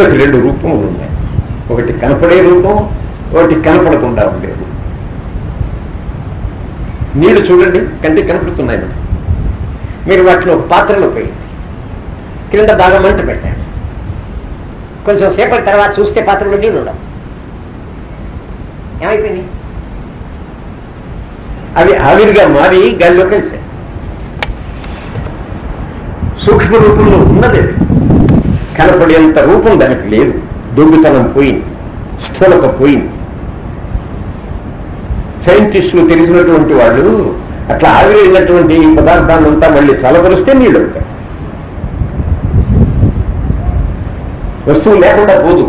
మనకి రెండు రూపములు ఉన్నాయి. ఒకటి కనపడే రూపం ఒకటి కనపడకుండా ఉండే రూపం. నీళ్ళు చూడండి కంటికి కనపడుతున్నాయి మనకి. మీరు వాటిని ఒక పాత్రలో పోయింది క్రింద బాగా మంట పెట్టాడు. కొంచెం సేపటి తర్వాత చూస్తే పాత్రలో నీళ్ళు ఉండవు. ఏమైపోయింది అవి ఆవిరిగా మారి గాలిలో కలిసాయి సూక్ష్మ రూపంలో ఉన్నదే కనపడేంత రూపం దానికి లేదు. దొంగతనం పోయింది. స్థూలత పోయింది. సైంటిస్టులు తెలిసినటువంటి వాళ్ళు అట్లా ఆవిరైనటువంటి ఈ పదార్థాలంతా మళ్ళీ చలపరిస్తే నీళ్ళు అవుతాయి. వస్తువు లేకుండా పోదు.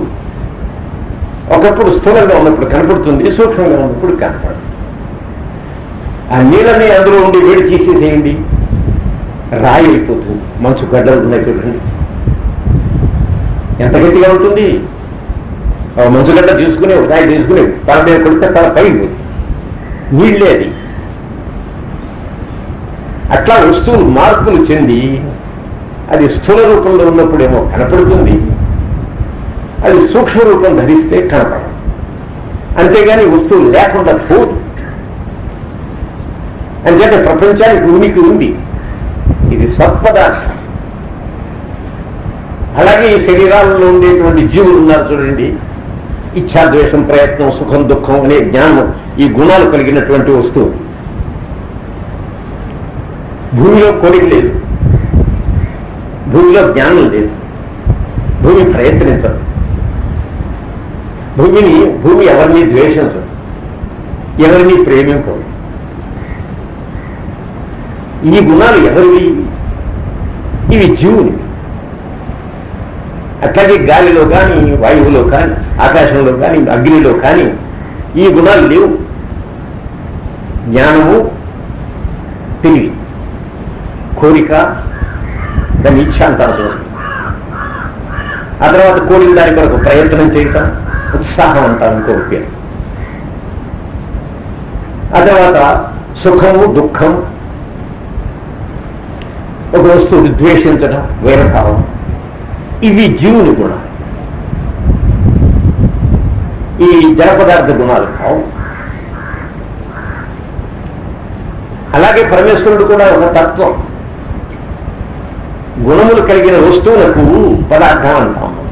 ఒకప్పుడు స్థూలంగా ఉన్నప్పుడు కనపడుతుంది సూక్ష్మంగా ఉన్నప్పుడు కనపడదు ఆ నీళ్ళని అందులో ఉండి వేడి తీసేసేయండి రాయి అయిపోతుంది. మంచు గడ్డలు ఉన్నాయి చూడండి. ఎంత గట్టిగా ఉంటుంది? మంచుగడ్డ తీసుకుని ఒక రాయి తీసుకుని తల మీద కొడితే తల పైంది నీళ్ళే అది. అట్లా వస్తువులు మార్పులు చెంది అది స్థూల రూపంలో ఉన్నప్పుడేమో కనపడుతుంది. అది సూక్ష్మ రూపం ధరిస్తే కనపడదు. అంతేగాని వస్తువు లేకుండా పోదు. అంచేత ప్రపంచానికి ఉనికి ఉంది. ఇది సత్పదార్థం. అలాగే ఈ శరీరాలలో ఉండేటువంటి జీవులు ఉన్నారు చూడండి. ఇచ్ఛాద్వేషం ప్రయత్నం సుఖం దుఃఖం అనే జ్ఞానం ఈ గుణాలు కలిగినటువంటి వస్తువు. భూమిలో కోరిక లేదు. భూమిలో జ్ఞానం లేదు. భూమి ప్రయత్నించదు. భూమిని భూమి ఎవరిని ద్వేషించదు. ఎవరిని ప్రేమించదు ఈ గుణాలు ఎవరివి? ఇవి జీవుని. అట్లాగే గాలిలో కానీ వాయువులో కానీ ఆకాశంలో కానీ అగ్నిలో కానీ ఈ గుణాలు లేవు. జ్ఞానము తెలివి కోరిక దాని ఇచ్చ అంటారు ఆ తర్వాత కోరిన దాని కొరకు ప్రయత్నం చేయటం ఉత్సాహం అంటారు ఇంకో పేరు ఆ తర్వాత సుఖము దుఃఖం ఒక వస్తువుని ద్వేషించడం వేరభావం. ఇవి జీవుని గుణాలు ఈ జడ పదార్థ గుణాలు కావు. అలాగే పరమేశ్వరుడు కూడా ఒక తత్వం. గుణములు కలిగిన వస్తువులకు పదార్థం అంటాం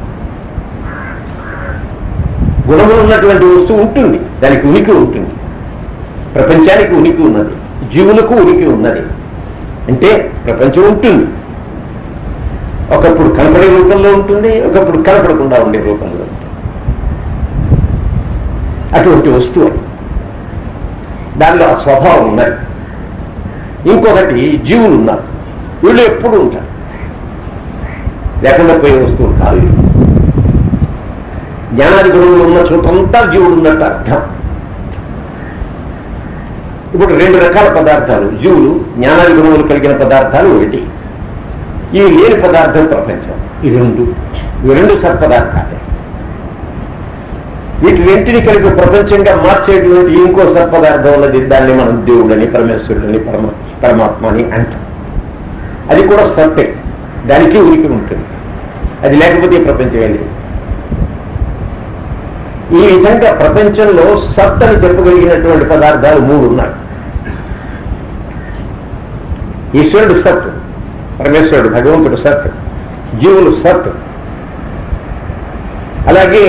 గుణములు ఉన్నటువంటి వస్తువు ఉంటుంది. దానికి ఉనికి ఉంటుంది. ప్రపంచానికి ఉనికి ఉన్నది. జీవులకు ఉనికి ఉన్నది. అంటే ప్రపంచం ఉంటుంది. ఒకప్పుడు కనపడే రూపంలో ఉంటుంది ఒకప్పుడు కనపడకుండా ఉండే రూపంలో ఉంటుంది. అటువంటి వస్తువు దానిలో ఆ స్వభావం ఉన్నది. ఇంకొకటి జీవులు ఉన్నారు. వీళ్ళు ఎప్పుడు ఉంటారు. లేకుండా పోయే వస్తువులు కాదు జ్ఞానాది గుణములు ఉన్న చోటంతా జీవుడు ఉన్నట్టు అర్థం. ఇప్పుడు రెండు రకాల పదార్థాలు జీవులు జ్ఞానాది గుణములు కలిగిన పదార్థాలు ఒకటి. ఈ లేని పదార్థం ప్రపంచం. ఈ రెండు. ఇవి రెండు సత్పదార్థాలే వీటి రెంటిని కలిపి ప్రపంచంగా మార్చేటువంటి ఇంకో సత్పదార్థం ఉన్నది. దాన్ని మనం దేవుడని పరమేశ్వరుడని పరమ పరమాత్మ అని అంటాం. అది కూడా సత్తే. దానికి ఉనికి ఉంటుంది. అది లేకపోతే ప్రపంచమే లేదు. ఈ విధంగా ప్రపంచంలో సత్ అని చెప్పగలిగినటువంటి పదార్థాలు మూడు ఉన్నాయి. ఈశ్వరుడు సత్తు పరమేశ్వరుడు భగవంతుడు సత్ జీవులు సత్ అలాగే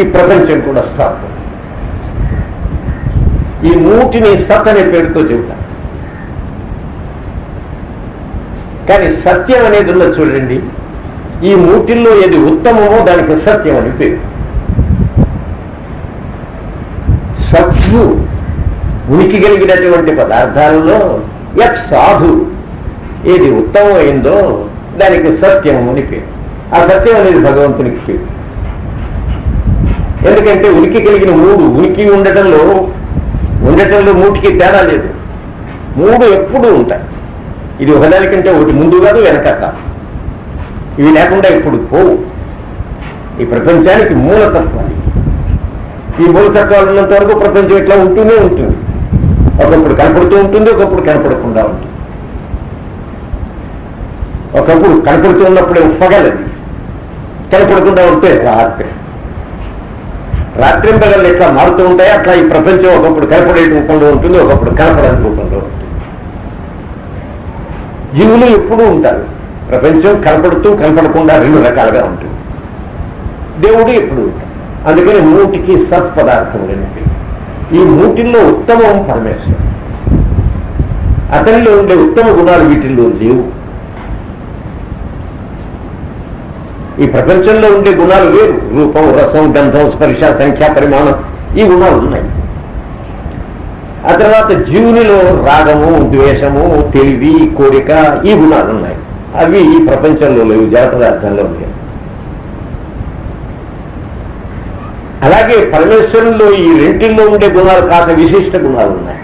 ఈ ప్రపంచం కూడా సత్ ఈ మూటిని సత్ అనే పేరుతో చెబుతారు. కానీ సత్యం అనేది ఉన్నది చూడండి ఈ మూటిల్లో ఏది ఉత్తమమో దానికి సత్యం అని పేరు. సత్సు ఉనికి కలిగినటువంటి పదార్థాలలో యత్ సాధు ఏది ఉత్తమమైందో దానికి సత్యము అని పేరు. ఆ సత్యం అనేది భగవంతునికి పేరు. ఎందుకంటే ఉనికి కలిగిన మూడు ఉనికి ఉండటంలో ఉండటంలో మూటికి తేడా లేదు. మూడు ఎప్పుడూ ఉంటాయి. ఇది ఒకదానికంటే ఒకటి ముందు కాదు వెనక కాదు. ఇవి లేకుండా ఇప్పుడు పోవు. ఈ ప్రపంచానికి మూలతత్వాలు ఈ మూలతత్వాలు ఉన్నంత వరకు ప్రపంచం ఇట్లా ఉంటూనే ఉంటుంది. ఒకప్పుడు కనపడుతూ ఉంటుంది ఒకప్పుడు కనపడకుండా ఉంటుంది. ఒకప్పుడు కనపడుతున్నప్పుడే పగలది కనపడకుండా ఉంటే రాత్రి. రాత్రి పగలు ఎట్లా మారుతూ ఉంటాయి అట్లా ఈ ప్రపంచం ఒకప్పుడు కనపడే రూపంలో ఉంటుంది ఒకప్పుడు కనపడని రూపంలో ఉంటుంది. జీవులు ఎప్పుడూ ఉంటారు. ప్రపంచం కనపడుతూ కనపడకుండా రెండు రకాలుగా ఉంటుంది. దేవుడు ఎప్పుడు ఉంటాడు. అందుకని మూటికి సత్పదార్థం లేనిది ఈ మూటిల్లో ఉత్తమం పరమేశ్వరుడు. అతనిలో ఉండే ఉత్తమ గుణాలు వీటిల్లో లేవు. ఈ ప్రపంచంలో ఉండే గుణాలు వేరు. రూపం రసం గంధం స్పర్శ సంఖ్య పరిమాణం ఈ గుణాలు ఉన్నాయి. ఆ తర్వాత జీవునిలో రాగము ద్వేషము తెలివి కోరిక ఈ గుణాలు ఉన్నాయి. అవి ఈ ప్రపంచంలో లేవు జడ పదార్థంలో లేవు. అలాగే పరమేశ్వరుల్లో ఈ రెంటిల్లో ఉండే గుణాలు కాక విశిష్ట గుణాలు ఉన్నాయి.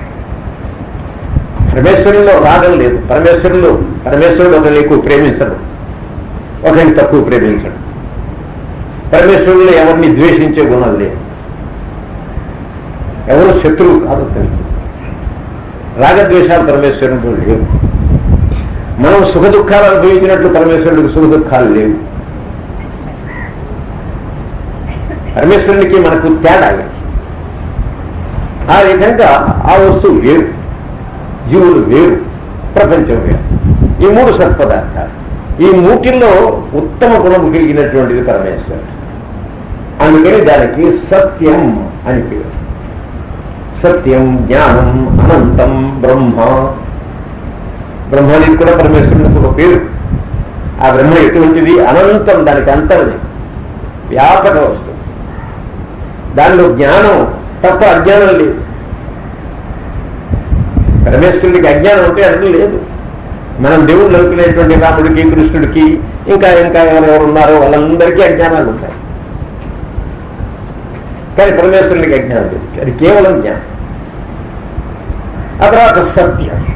పరమేశ్వరుల్లో రాగం లేదు. పరమేశ్వరులు పరమేశ్వరుడు ఒకరిని ఎక్కువ ఒకరిని తక్కువ ప్రేమించడం. పరమేశ్వరుల్లో ఎవరిని ద్వేషించే గుణాలు లేదు. ఎవరు శత్రువు కాదు తెలుసు. రాగద్వేషాలు పరమేశ్వరుడు లేవు. మనం సుఖ దుఃఖాలు అనుభవించినట్లు పరమేశ్వరుడికి సుఖ దుఃఖాలు లేవు. పరమేశ్వరునికి మనకు తేడా ఆ విధంగా ఆ వస్తువు వేరు. జీవులు వేరు. ప్రపంచం వేరు. ఈ మూడు సత్పదార్థాలు. ఈ మూటిల్లో ఉత్తమ గుణం కలిగినటువంటిది పరమేశ్వరుడు. అందుకని దానికి సత్యం అని పేరు. సత్యం జ్ఞానం అనంతం బ్రహ్మ. బ్రహ్మానికి కూడా పరమేశ్వరునికి ఒక పేరు. ఆ బ్రహ్మ ఎటువంటిది? అనంతం దానికి అంతం లేదు వ్యాపక వస్తువు. దానిలో జ్ఞానం తప్ప అజ్ఞానం లేదు. పరమేశ్వరుడికి అజ్ఞానం అంటే అర్థం లేదు. మనం దేవుడు అనుకునేటువంటి రాముడికి కృష్ణుడికి ఇంకా ఇంకా ఎవరెవరు ఉన్నారో వాళ్ళందరికీ అజ్ఞానాలు ఉంటాయి. కానీ పరమేశ్వరునికి అజ్ఞానం లేదు. అది కేవలం జ్ఞానం. ఆ తర్వాత సత్యం.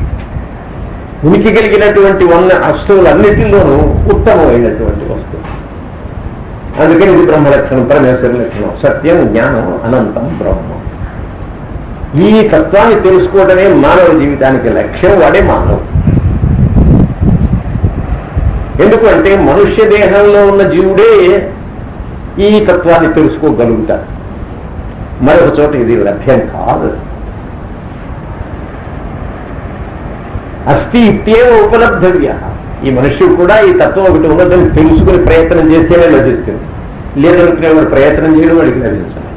ఉనికి కలిగినటువంటి ఉన్న వస్తువులన్నిటిలోనూ ఉత్తమమైనటువంటి వస్తువు. అందుకని ఇది బ్రహ్మ లక్షణం పరమేశ్వర లక్షణం. సత్యం జ్ఞానం అనంతం బ్రహ్మం. ఈ తత్వాన్ని తెలుసుకోవడమే మానవ జీవితానికి లక్ష్యం వాడే మానవుడు. ఎందుకు అంటే మనుష్య దేహంలో ఉన్న జీవుడే ఈ తత్వాన్ని తెలుసుకోగలుగుతాడు. మరొక చోట ఇది లభ్యం కాదు. అస్థి ఇత్యేవ ఉపలబ్ధవ్య. ఈ మనుష్యుడు కూడా ఈ తత్వం ఒకటి ఉన్నదని తెలుసుకుని ప్రయత్నం చేస్తేనే లభిస్తుంది. లేదనుకునే వాడు ప్రయత్నం చేయడం వాడికి లభించాలి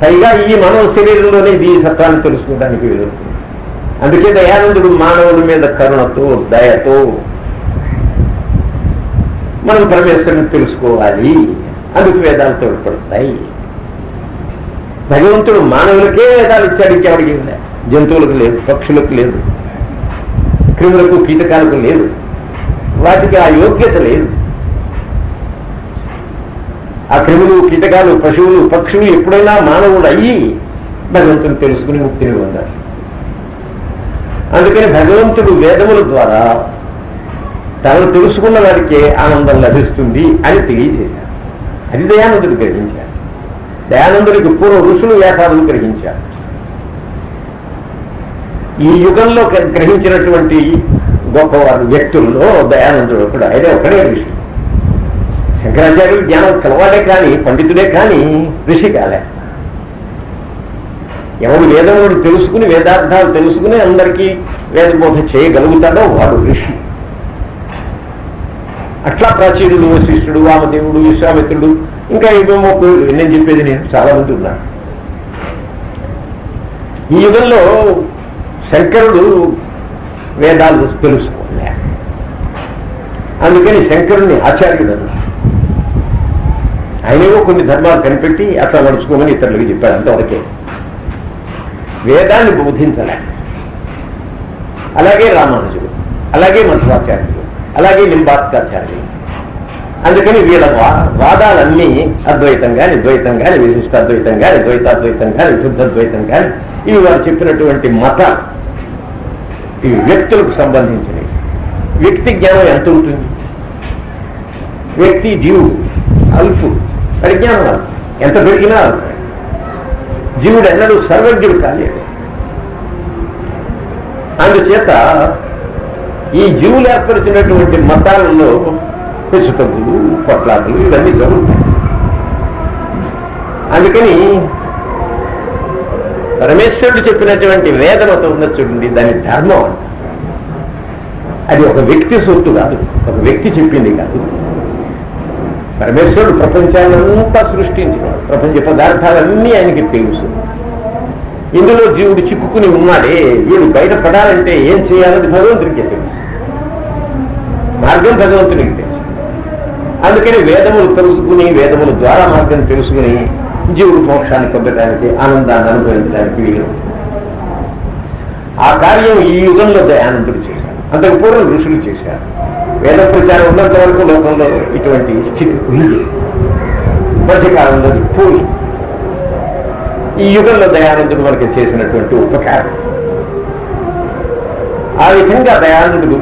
పైగా ఈ మానవ శరీరంలోనే ఈ సత్వాన్ని తెలుసుకోవడానికి వీలుతుంది అందుకే దయానందుడు మానవుల మీద కరుణతో దయతో మనం పరమేశ్వరుని తెలుసుకోవాలి. అందుకు వేదాలు తోడ్పడతాయి. భగవంతుడు మానవులకే వేదాలు ఇచ్చాడు. ఇంకెవరికి జంతువులకు లేదు పక్షులకు లేదు క్రిములకు కీటకాలకు లేదు. వాటికి ఆ యోగ్యత లేదు. ఆ క్రిములు కీటకాలు పశువులు పక్షులు ఎప్పుడైనా మానవుడు అయ్యి భగవంతుని తెలుసుకుని ముక్తిని పొందాలి. అందుకని భగవంతుడు వేదముల ద్వారా తనను తెలుసుకున్న వాడికే ఆనందం లభిస్తుంది అని తెలియజేశారు అది దయానందుడు గ్రహించారు దయానందుడికి పూర్వ ఋషులు వ్యాసాలను గ్రహించారు. ఈ యుగంలో గ్రహించినటువంటి గొప్పవారు వ్యక్తుల్లో దయానందుడు ఒకడు ఆయన ఒకడే ఋషి. శంకరాచార్యులు జ్ఞానం కలవాడే కానీ పండితుడే కానీ ఋషి కాలే. ఎవడు వేదముడు తెలుసుకుని వేదార్థాలు తెలుసుకుని అందరికీ వేదబోధ చేయగలుగుతాడో వాడు ఋషి. అట్లా ప్రాచీనుడు వశిష్ఠుడు వామదేవుడు విశ్వామిత్రుడు ఇంకా ఏమేమో పేర్లు నేను చెప్పేది నేను చాలా మంది ఉన్నారు. ఈ యుగంలో శంకరుడు వేదాలు తెలుసుకోలే. అందుకని శంకరుడిని ఆచార్యుడు అన్నారు ఆయనేవో కొన్ని ధర్మాలు కనిపెట్టి అట్లా నడుచుకోమని ఇతరులకు చెప్పారు అంతవరకే. వేదాన్ని బోధించలే అలాగే రామానుజుడు అలాగే మధ్వాచార్యుడు అలాగే నింబాత్కాచార్యులు అందుకని వీళ్ళ వా- వాదాలన్నీ అద్వైతం కానీ ద్వైతం కానీ విశిష్ట అద్వైతం కానీ ద్వైతాద్వైతం కానీ విశుద్ధద్వైతం కానీ ఇవి వారు చెప్పినటువంటి మత ఇవి వ్యక్తులకు సంబంధించినవి. వ్యక్తి జ్ఞానం ఎంత ఉంటుంది? వ్యక్తి జీవుడు అల్పు పరిజ్ఞానం ఎంత పెరిగినా అల్పు జీవుడు ఎన్నడూ సర్వజ్ఞుడు కాలేడు అందుచేత ఈ జీవులు ఏర్పరిచినటువంటి మతాలలో పెచ్చుతగ్గులు కొట్లాటలు ఇవన్నీ జరుగుతాయి. అందుకని పరమేశ్వరుడు చెప్పినటువంటి వేదనత ఉన్నది చూడండి దాని ధర్మం. అది ఒక వ్యక్తి సొత్తు కాదు ఒక వ్యక్తి చెప్పింది కాదు. పరమేశ్వరుడు ప్రపంచాన్నంతా సృష్టించినాడు ప్రపంచ పదార్థాలన్నీ ఆయనకి తెలుసు. ఇందులో జీవుడు చిక్కుకుని ఉన్నాడే. వీడు బయటపడాలంటే ఏం చేయాలని భగవంతుడికి తెలుసు. మార్గం భగవంతునికి తెలుసు. అందుకని వేదములు తెలుసుకుని వేదముల ద్వారా మార్గం తెలుసుకుని జీవుడు మోక్షాన్ని పొందడానికి ఆనందాన్ని అనుభవించడానికి వీలు. ఆ కార్యం ఈ యుగంలో దయానందుడు చేశారు అంతకు పూర్వం ఋషులు చేశారు. వేద ప్రచారం ఉన్నంత వరకు లోకంలో ఇటువంటి స్థితి ఉంది. మధ్యకాలంలో పోయి ఈ యుగంలో దయానందుడు మనకి చేసినటువంటి ఉపకారం. ఆ విధంగా దయానందుడు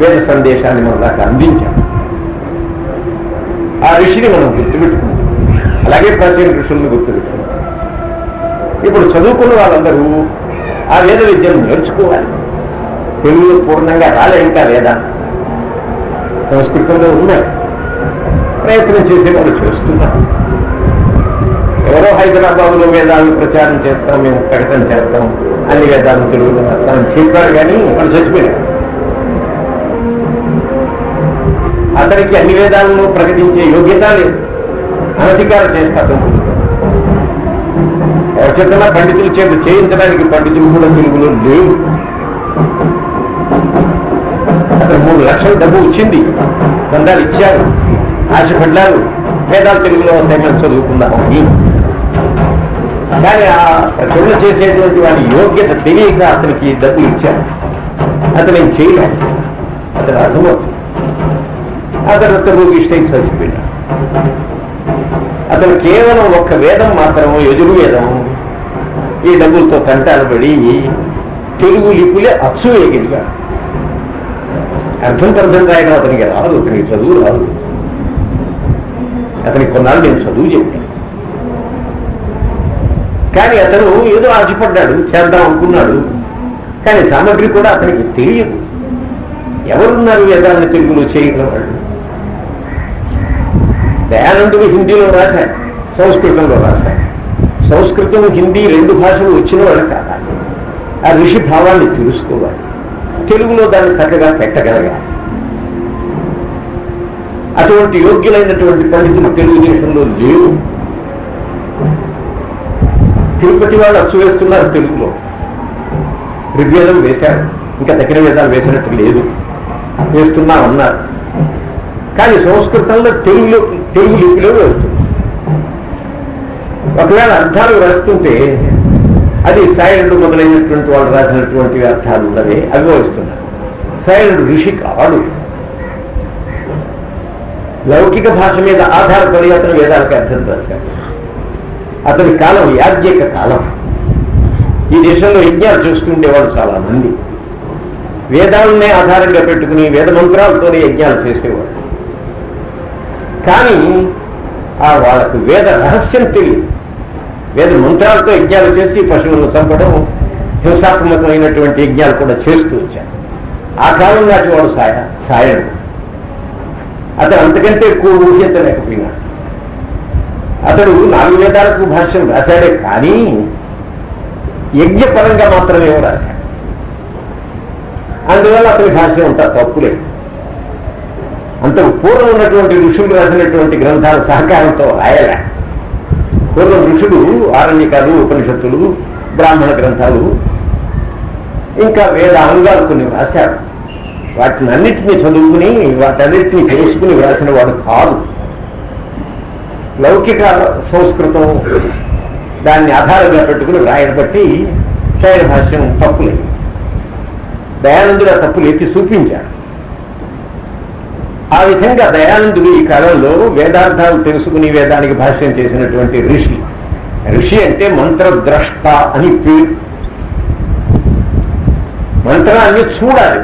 వేద సందేశాన్ని మన దాకా అందించాడు. ఆ ఋషిని మనం గుర్తుపెట్టుకుంటాం. అలాగే ప్రాచీన ఋషుల్ని గుర్తుపెట్టుకుంటాం. ఇప్పుడు చదువుకున్న వాళ్ళందరూ ఆ వేద విద్యను నేర్చుకోవాలి. తెలుగు పూర్ణంగా రాలే ఇంకా వేదాన్ని సంస్కృతంలో ఉన్నాయి ప్రయత్నం చేసేవాళ్ళు చేస్తున్నారు ఎవరో హైదరాబాద్లో వేదాలు ప్రచారం చేస్తాం మేము ప్రకటన చేస్తాం అన్ని వేదాలు తెలుగులో రాస్తాం అని చెప్పాడు కానీ వాళ్ళు చచ్చిపోయారు అతనికి అన్ని వేదాలను ప్రకటించే యోగ్యత లేదు. అనధికారం చేస్తాడు ఎవరి చేతనా పండితులు చేత చేయించడానికి పండితులు కూడా తెలుగులో లేవు. మూడు లక్షలు డబ్బు వచ్చింది బంధాలు ఇచ్చారు. ఆశపడ్డారు. పేదాలు తెలుగులో వస్తాయి చదువుకుందాం అని కానీ ఆ ప్రచురణ చేసేటువంటి వాడి యోగ్యత తెలియక అతనికి డబ్బు ఇచ్చారు. అతను ఏం చేయలేదు అతను అర్థమవుతుంది అతను అతను ఇష్టం చచ్చిపోయినాడు అతను కేవలం ఒక్క వేదం మాత్రము యజుర్వేదం. ఈ డబ్బులతో తంటాలు పడి తెలుగు లిపులే అచ్చు వేయగలిగాడు అర్థం అర్థం రాయడం అతనికి రాదు అతనికి చదువు రాదు. అతనికి కొన్నాళ్ళు నేను చదువు చెప్పాను. కానీ అతను ఏదో ఆశపడ్డాడు చేద్దాం అనుకున్నాడు. కానీ సామగ్రి కూడా అతనికి తెలియదు. ఎవరున్నారు వేదాన్ని తెలుగులో చేయగల వాళ్ళు? దయానందుడు హిందీలో రాశాడు సంస్కృతంలో రాశాడు. సంస్కృతం హిందీ రెండు భాషలు వచ్చిన వాళ్ళు కాదా ఆ ఋషి భావాన్ని తెలుసుకోవాలి. తెలుగులో దాన్ని చక్కగా పెట్టగలగాలి అటువంటి యోగ్యులైనటువంటి పండితులు తెలుగుదేశంలో లేవు. తిరుపతి వాళ్ళు అచ్చు వేస్తున్నారు తెలుగులో. ఋగ్వేదం వేశారు. ఇంకా తగిన వేదాలు వేసినట్టు లేదు. వేస్తున్నా అన్నారు కానీ సంస్కృతంలో తెలుగులో తెలుగు లిపిలో వేస్తుంది ఒకవేళ అర్థాలు వేస్తుంటే అది సాయనుడు మొదలైనటువంటి వాళ్ళు రాసినటువంటి అర్థాలు ఉన్నవి అవి వస్తున్నారు సాయనుడు ఋషి కాడు లౌకిక భాష మీద ఆధారపడి అతను వేదాలకు అర్థం రాశాడు అతని కాలం యాజ్ఞిక కాలం. ఈ దేశంలో యజ్ఞాలు చేసుకుండేవాళ్ళు చాలా మంది. వేదాలనే ఆధారంగా పెట్టుకుని వేద మంత్రాలతోనే యజ్ఞాలు చేసేవాడు కానీ ఆ వాళ్ళకు వేద రహస్యం తెలియదు. వేద మంత్రాలతో యజ్ఞాలు చేసి పశువులను చంపడం హింసాత్మకమైనటువంటి యజ్ఞాలు కూడా చేస్తూ వచ్చారు ఆ కాలం నాటి వాడు సాయ సాయడు. అతను అంతకంటే ఎక్కువ ఊహించలేకపోయినాడు అతడు నాలుగు వేదాలకు భాష్యం రాశాడే కానీ యజ్ఞపరంగా మాత్రమే రాశాడు. అందువల్ల అతని భాష్యం అంత తప్పులే అంతకు పూర్వం ఉన్నటువంటి ఋషులు రాసినటువంటి గ్రంథాల సహకారంతో రాయలే. పూర్వం ఋషులు ఆరణ్యకాలు ఉపనిషత్తులు బ్రాహ్మణ గ్రంథాలు ఇంకా వేద అంగాలు కొన్ని రాశారు వాటిని అన్నింటినీ చదువుకుని వాటన్నిటినీ తెలుసుకుని వ్రాసిన వాడు కాదు. లౌకిక సంస్కృతం దాన్ని ఆధారంగా పెట్టుకుని రాయని బట్టి శైన భాష్యం తప్పులేదు. దయానందుడు ఆ తప్పులు ఎత్తి చూపించాడు. ఆ విధంగా దయానందుడు ఈ కాలంలో వేదార్థాలు తెలుసుకుని వేదానికి భాష్యం చేసినటువంటి ఋషి. ఋషి అంటే మంత్రద్రష్ట అని పేరు. మంత్రాన్ని చూడాలి.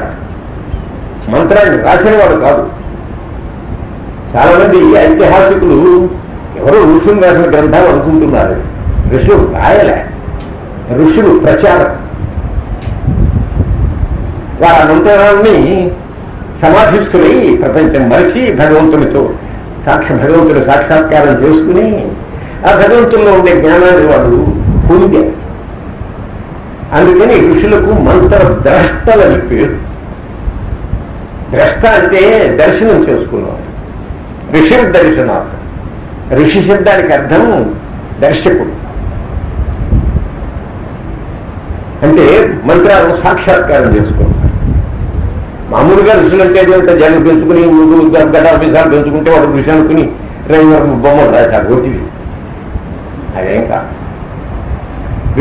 మంత్రాన్ని రాసినవాడు కాదు. చాలామంది ఐతిహాసికులు ఎవరో ఋషులు రాసిన గ్రంథాలు అనుకుంటున్నారు. ఋషులు రాయలే. ఋషులు ప్రచారం. వారి మంత్రాన్ని సమాధిస్తుని ప్రపంచం మరిచి భగవంతునితో. సాక్షి భగవంతుడు సాక్షాత్కారం చేసుకుని ఆ భగవంతుల్లో ఉండే జ్ఞానాన్ని వాడు పొందారు అందుకని ఋషులకు మంత్ర ద్రష్టలని పేరు. ద్రష్ట అంటే దర్శనం చేసుకున్నవాడు. ఋషి దర్శనాలు ఋషి శబ్దానికి అర్థం దర్శకుడు. అంటే మంత్రాలను సాక్షాత్కారం చేసుకుంటారు మామూలుగా ఋషులు అంటే ఏదంటే జగన్ పెంచుకుని గడాభిషాలు పెంచుకుంటే వాడు ఋషి అనుకుని రైలు బొమ్మలు రాశారు ఒకటివి అదేం కాదు.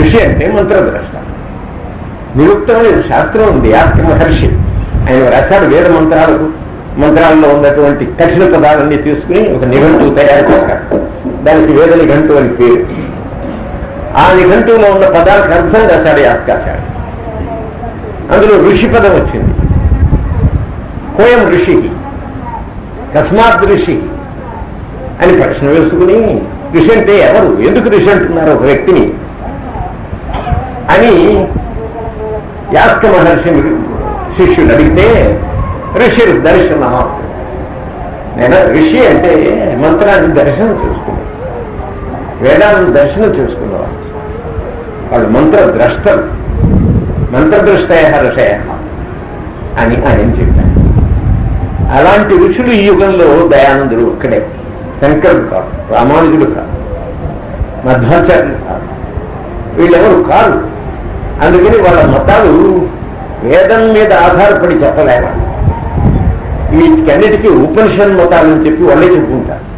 ఋషి అంటే మంత్రద్రష్ట నిరుక్తమైన శాస్త్రం ఉంది యాస్తి మహర్షి. ఆయన రాశాడు వేద మంత్రాలకు. మంత్రాల్లో ఉన్నటువంటి కఠిన పదాలన్నీ తీసుకుని ఒక నిఘంటువు తయారు చేశాడు. దానికి వేద నిఘంటు అని పేరు. ఆ నిఘంటువులో ఉన్న పదాలకు అర్థం రాశాడు యాస్కాచార్య అందులో ఋషి పదం వచ్చింది. కోయం ఋషి. కస్మాత్ ఋషి అని ప్రశ్న వేసుకుని ఋషి అంటే ఎవరు? ఎందుకు ఋషి అంటున్నారు ఒక వ్యక్తిని? అని యాస్క మహర్షి శిష్యుడు అడిగితే ఋషి దర్శన. నేను ఋషి అంటే మంత్రాన్ని దర్శనం చేసుకున్నాను. వేదాలను దర్శనం చేసుకున్నవాళ్ళు వాళ్ళు మంత్రద్రష్టలు. మంత్రదృష్టయ ఋషయ అని ఆయన చెప్పారు. అలాంటి ఋషులు ఈ యుగంలో దయానందుడు ఒక్కడే. శంకరుడు కాదు రామానుజుడు కాదు మధ్వాచార్యులు కాదు. వీళ్ళెవరు కాదు. అందుకని వాళ్ళ మతాలు వేదం మీద ఆధారపడి చెప్పలేక వీటికన్నిటికీ ఉపనిషత్ మతాలని చెప్పి వాళ్ళే చెప్పుకుంటారు.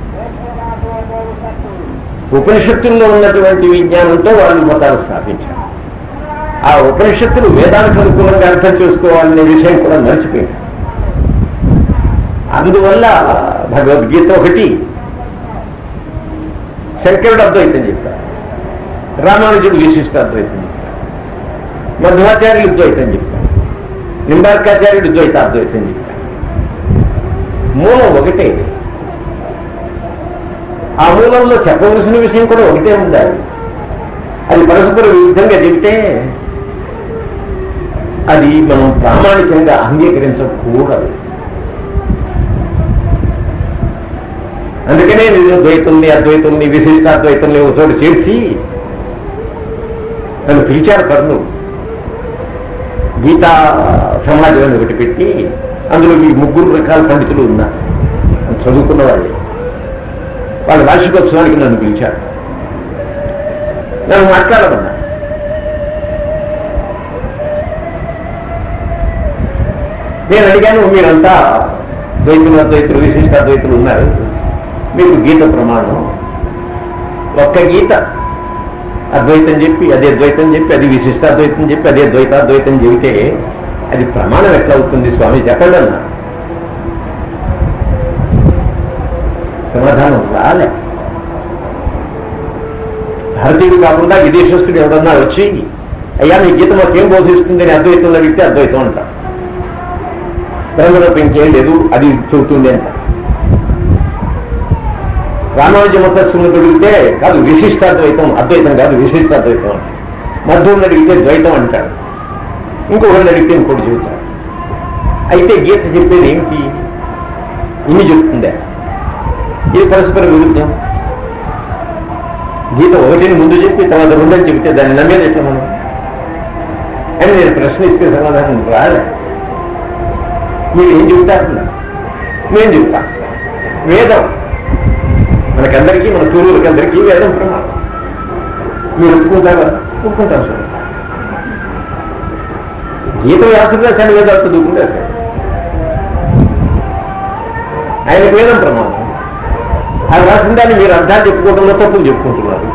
ఉపనిషత్తుల్లో ఉన్నటువంటి విజ్ఞానంతో వాళ్ళు మతాలు స్థాపించారు. ఆ ఉపనిషత్తులు వేదానికి అనుకూలంగా అర్థం చేసుకోవాలనే విషయం కూడా మర్చిపోయింది అందువల్ల భగవద్గీత ఒకటి శంకరుడు అద్వైతం చెప్పారు రామానుజుడు విశిష్ట అద్వైతం చెప్పారు మధ్వాచార్యులు ద్వైతం చెప్పారు నింబార్కాచార్యుడు ద్వైత అద్వైతం చెప్పారు మూలం ఒకటే. ఆ మూలంలో చెప్పవలసిన విషయం కూడా ఒకటే ఉండాలి. అది పరస్పర విరుద్ధంగా చెబితే అది మనం ప్రామాణికంగా అంగీకరించకూడదు. అందుకనే నేను ద్వైతుల్ని అద్వైతుల్ని విశిష్టాద్వైతుల్ని ఒక చోటు చేర్చి నన్ను పిలిచారు కర్ణుడు. గీతా సమాజం ఒకటి పెట్టి అందులో ఈ ముగ్గురు రకాల పండితులు ఉన్నారు చదువుకున్న వాళ్ళే. వాళ్ళ వార్షికోత్సవానికి నన్ను పిలిచారు. నన్ను మాట్లాడమన్నా నేను అడిగాను మీరంతా ద్వైతులు అద్వైతులు విశిష్ట అద్వైతులు ఉన్నారు. మీకు గీత ప్రమాణం. ఒక్క గీత అద్వైతం చెప్పి అదే ద్వైతం చెప్పి అది విశిష్ట అద్వైతం చెప్పి అదే ద్వైతాద్వైతం చెబితే అది ప్రమాణం ఎట్లా అవుతుంది స్వామి చెప్పండి సమాధానం రాలే. భారతీయుడు కాకుండా విదేశస్తుడు ఎవడన్నా వచ్చి అయ్యా మీ గీత మాకేం బోధిస్తుంది? అని అద్వైతంలో అడిగితే అద్వైతం అంట. బ్రహ్మలోపు ఇంకేం లేదు అది చెబుతుంది అంట. రామానుజ మతస్థులను అడిగితే కాదు విశిష్టాద్వైతం అద్వైతం కాదు విశిష్టాద్వైతం. అంట అడిగితే ద్వైతం అంటాడు. ఇంకొకరిని అడిగితే ఇంకోటి చెబుతాడు. అయితే గీత చెప్పేది ఏమిటి? ఇన్ని చెప్తుందే? ఇది పరస్పర విరుద్ధం. గీత ఒకటిని ముందు చెప్పి తర్వాత రెండని చెప్తే దాన్ని నమ్మేది ఎట్లా మనం? అని నేను ప్రశ్న ఇస్తే సమాధానం రాలే. మీరు ఏం చెబుతారు? నేను చెప్తా. వేదం. మనకందరికీ మన పూర్వులకి అందరికీ వేదం ప్రమాణం. మీరు ఒప్పుకుంటారా? ఒప్పుకుంటాం సార్. గీత వ్యాసుడు రాశాడు వేదాలు చదువుకుంటే ఆయన వేదం ప్రమాణం. అది రాసిందని మీరు అర్థాలు చెప్పుకోవడంలో తప్పులు చెప్పుకుంటున్నారు.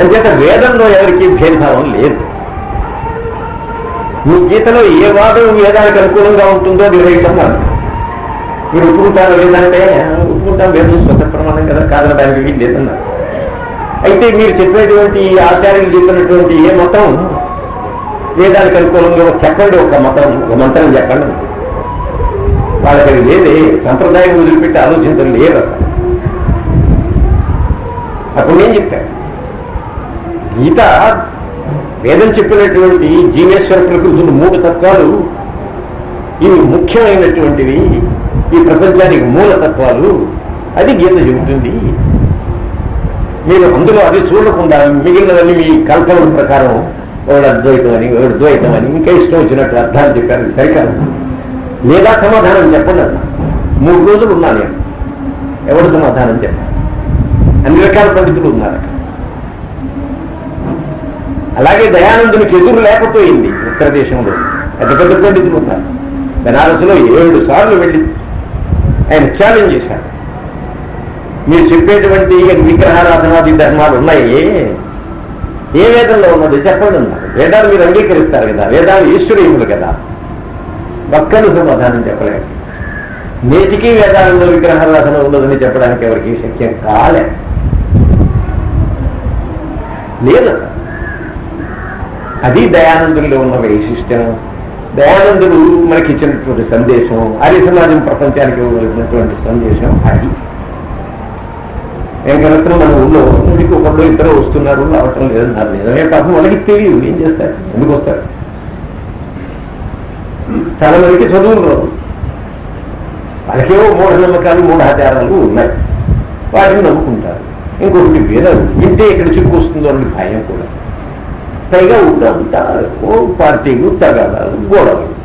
అంచేత వేదంలో ఎవరికి భేదభావం లేదు. మీ గీతలో ఏ వాదం వేదానికి అనుకూలంగా ఉంటుందో నిర్వహించడం మీరు ఒప్పుకుంటారు లేదంటే ఒప్పుకుంటాం వేదం స్వత ప్రమాణం కదా కాదనడానికి ఏం లేదన్నారు అయితే మీరు చెప్పేటువంటి ఆచార్యులు చెప్పినటువంటి ఏ మతం? వేదానికి అనుకూలంగా చెప్పండి ఒక మతం ఒక మంత్రం చెప్పండి. వాళ్ళకి అది లేదే సంప్రదాయం వదిలిపెట్టి ఆలోచించడం లేదు అసలు. అప్పుడు నేను చెప్పాను గీత వేదం చెప్పినటువంటి జీవేశ్వర ప్రకృతులు మూడు తత్వాలు ఇవి ముఖ్యమైనటువంటివి. ఈ ప్రపంచానికి మూలతత్వాలు అది గీత చెబుతుంది. మీరు అందులో అది చూడకుండా మిగిలినవన్నీ మీ కల్పన ప్రకారం ఒకడు అద్వైతం అని ఒకడు ద్వైతం అని ఇంకా ఇష్టం వచ్చినట్టు అర్థాలు చెప్పారు సరికాదు. లేదా సమాధానం చెప్పండి అన్న మూడు రోజులు ఉన్నాను నేను. ఎవడు సమాధానం చెప్పాలి అన్ని రకాల పండితులు ఉన్నారు. అలాగే దయానందునికి ఎదురు లేకపోయింది ఉత్తర దేశంలో. పెద్ద పెద్ద పండితులు ఉన్నారు. బెనారస్లో ఏడు సార్లు వెళ్ళి ఆయన ఛాలెంజ్ చేశారు మీరు చెప్పేటువంటి విగ్రహారాధనాది ధర్మాలు ఉన్నాయి? ఏ వేదంలో ఉన్నది చెప్పండి ఉన్నారు వేదాలు మీరు అంగీకరిస్తారు కదా. వేదాలు ఈశ్వరీయులు కదా. ఒక్కరు సమాధానం చెప్పలేరు. నేటికీ వేదాలలో విగ్రహారాధన ఉండదని చెప్పడానికి ఎవరికి శక్యం కాలే. లేదు. అది దయానందుల్లో ఉన్న వైశిష్టం దయానందుడు మనకి ఇచ్చినటువంటి సందేశం ఆర్య సమాజం ప్రపంచానికి ఇవ్వగలిగినటువంటి సందేశం అది. వెంకరత్నం మన ఊళ్ళో ఇంటికి ఒకళ్ళు ఇద్దరు వస్తున్నారు రావటం నాకు నిజమే పాపం వాళ్ళకి తెలియదు ఏం చేస్తారు? ఎందుకు వస్తారు? చాలా మందికి చదువులు రాదు వాళ్ళకేవో మూఢనమ్మకాలు మూఢాచారాలు ఉన్నాయి. వాటిని నమ్ముకుంటారు. ఇంకొకటి వినరు ఇంటే ఇక్కడ చిక్కు వస్తుందో అని భయం కూడా. పైగా ఉందంతా ఓ పార్టీలు తగాదాలు గొడవలు.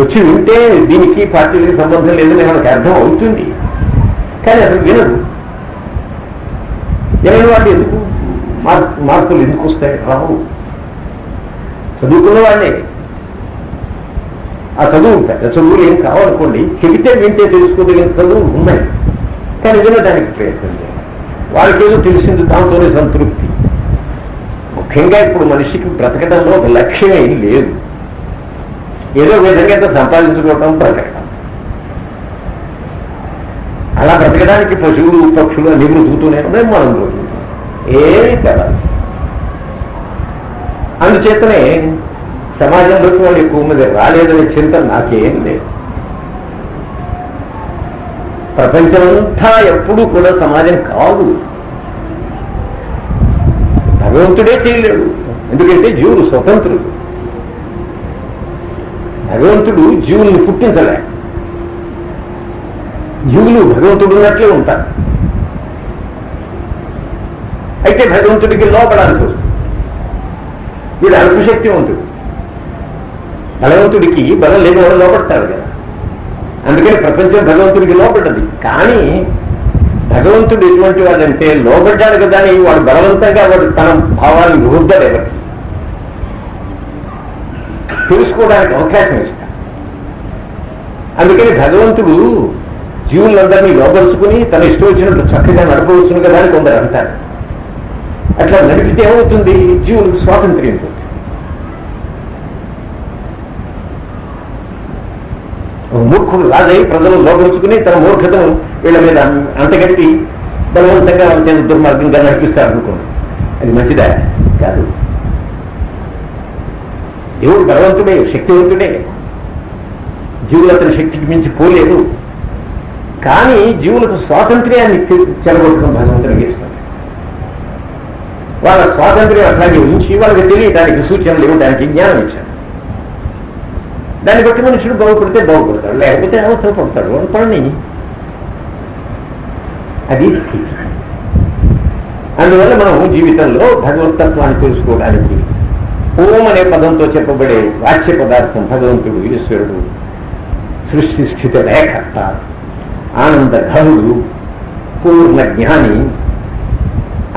వచ్చి వింటే దీనికి పార్టీలకి సంబంధం లేదని మనకు అర్థం అవుతుంది. కానీ అసలు వినదు వినని వాళ్ళు ఎందుకు? మార్- మార్పులు ఎందుకు వస్తాయి? రావు. చదువుకున్న వాళ్ళే. ఆ చదువు పెద్ద చదువులు ఏం కావాలనుకోండి చెబితే వింటే తెలుసుకోదగిన చదువులు ఉన్నాయి. కానీ వినడానికి ప్రయత్నం చేయాలి వాళ్ళకేదో తెలిసింది దాంతోనే సంతృప్తి. ముఖ్యంగా ఇప్పుడు మనిషికి బ్రతకడంలో ఒక లక్ష్యం ఏం లేదు. ఏదో విధంగా సంపాదించుకోవటం బ్రతకడం అలా బ్రతకడానికి పశువులు పక్షులు అన్ని బ్రతుకుతూనే ఉన్నాయి మనం బ్రతుకుతున్నాం. ఏమీ కదా అందుచేతనే సమాజంలోకి వాళ్ళు ఎక్కువ మంది రాలేదనే చింత నాకేం లేదు. ప్రపంచమంతా ఎప్పుడూ కూడా సమాజం కాదు. భగవంతుడే చేయలేడు. ఎందుకంటే జీవులు స్వతంత్రుడు. భగవంతుడు జీవుల్ని పుట్టించలే. జీవులు భగవంతుడు ఉన్నట్లే ఉంటారు. అయితే భగవంతుడికి లోపడానికి వస్తుంది వీడు అల్పశక్తి ఉంటుంది. భగవంతుడికి బలం లేని వాళ్ళు లోపడతారు కదా. అందుకని ప్రపంచం భగవంతుడికి లోపడ్డది. కానీ భగవంతుడు ఎటువంటి వాడంటే లోబడ్డాడు కదా అని వాడు బలవంతంగా వాడు తన భావాన్ని రుద్దడు ఎవరికి తెలుసుకోవడానికి అవకాశం ఇస్తాడు. అందుకని భగవంతుడు జీవులందరినీ లోపరుచుకుని తన ఇష్టం వచ్చినట్టు చక్కగా నడపవచ్చును కదా అని కొందరు అంటారు. అట్లా నడిపితే ఏమవుతుంది? జీవులకు స్వాతంత్ర్యం పోతుంది ఒక మూర్ఖుడు రాజై ప్రజలు లోపరుచుకుని తన మూర్ఖతను వీళ్ళ మీద అంతగట్టి బలవంతంగా వాళ్ళ దుర్మార్గంగా నడిపిస్తారు అనుకోండి అది మంచిదా? కాదు. దేవుడు బలవంతుడే శక్తివంతుడే. జీవులు అతని శక్తికి మించి పోలేదు. కానీ జీవులకు స్వాతంత్ర్యాన్ని చెలగొట్టడం భగవంతునికి ఇష్టం వాళ్ళ స్వాతంత్ర్యం అట్లాగే ఉంచి వాళ్ళకి తెలియడానికి సూచనలు ఇవ్వడానికి జ్ఞానం ఇచ్చారు దాన్ని బట్టి మనుషుడు బాగుపడితే బాగుపడతాడు లేకపోతే అవసరం పడతాడు వాడు పడని. అది స్థితి. అందువల్ల మనం జీవితంలో భగవతత్వాన్ని తెలుసుకోవడానికి ఓం అనే పదంతో చెప్పబడే వాచ్య పదార్థం భగవంతుడు ఈశ్వరుడు సృష్టి స్థిత లేఖర్త ఆనంద ఘనుడు పూర్ణ జ్ఞాని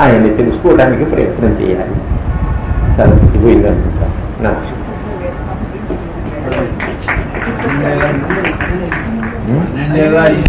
ఆయన్ని తెలుసుకోవడానికి ప్రయత్నం చేయాలి. తలకి పోయిందనుకుంటా. నమస్తే. ¿Eh?